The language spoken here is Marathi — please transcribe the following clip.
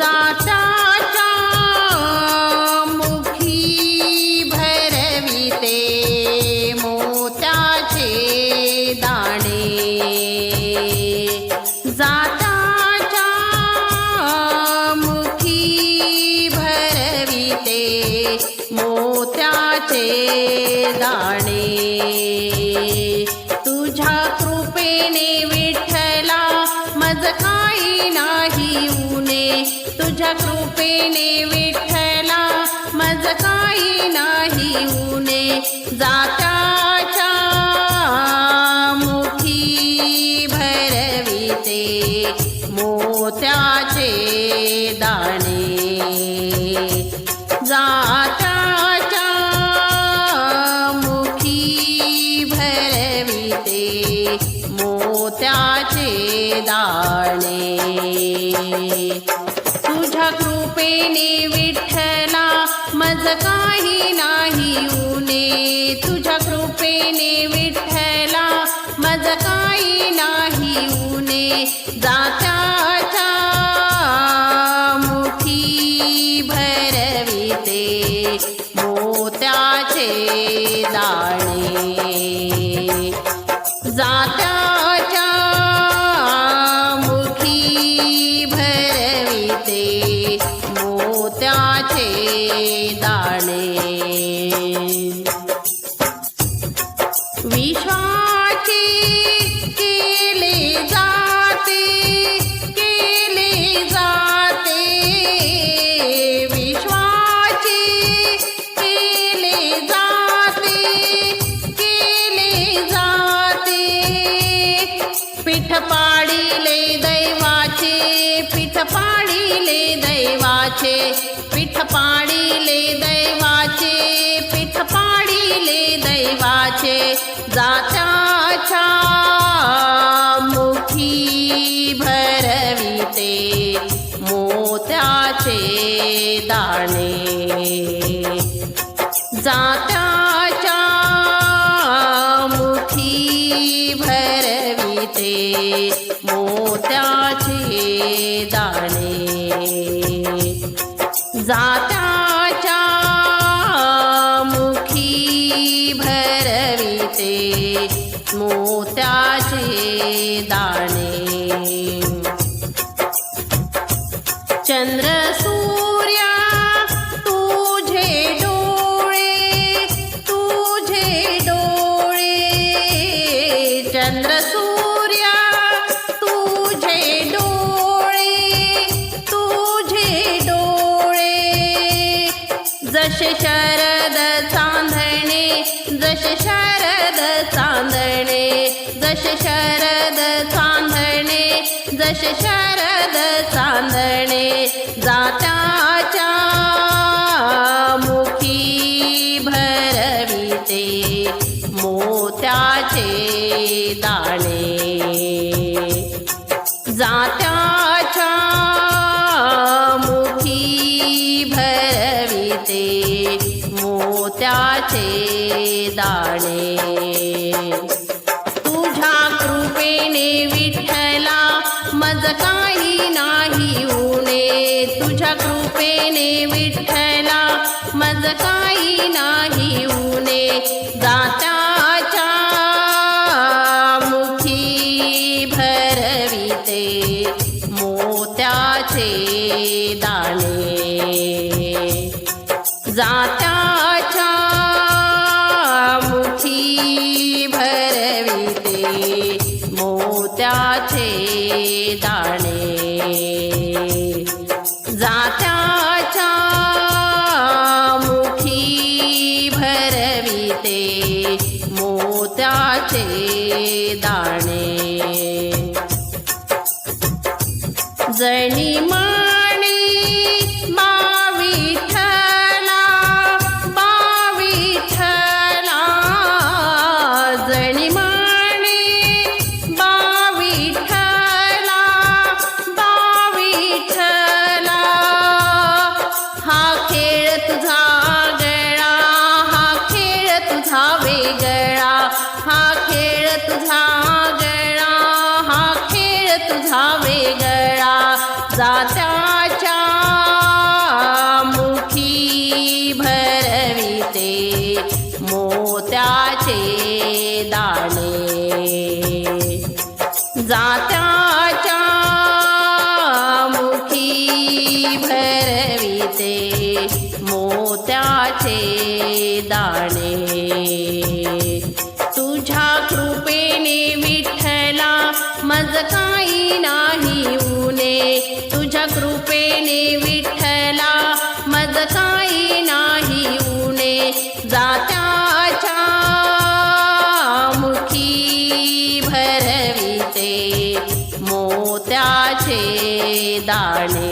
जाताच्या मुखी भरविते मोत्याचे दाणे. जाताच्या मुखी भरविते मोत्याचे दाणे. कृपेने विठ्ठला. मज काही नाही उणे जाताच्या मुखी भरविते मोत्याचे दाणे. जाताच्या मुखी भरविते मोत्याचे दाणे. कृपेने विठ्ठला मज काही नाही उणे तुझ्या कृपेने विठ्ठला मज काही नाही उणे जात दैवाचे पीठ पाडिले दैवाचे पीठ पाडिले दैवाचे जात्याच्या मुखी भरविते मोत्याचे दाणे. जात्याच्या मुखी भरविते भरविते जसे शरद चांदणे जात्याच्या मुखी भरविते मोत्याचे दाणे. जात्याच्या मुखी भरविते मोत्याचे दाणे. विठ्ठला मज काही नाही उणे जात्याच्या मुखी भरविते मोत्याचे दाणे. जात्याच्या मुठी भरविते मोत्याचे दाणे. मोत्याचे दाणे. जणी माणी बाविठला बाविठला जणी माणी बाविठला बाविठला हा खेळ तुझा जगाच्या मोत्याचे दाणे. भरविते मोत्याचे दाणे. तुझ्या कृपेने विठ्ठला मज काईना कृपेने विठ्ठला मज काही नाही उणे जात्याच्या मुखी भरविते मोत्याचे दाणे.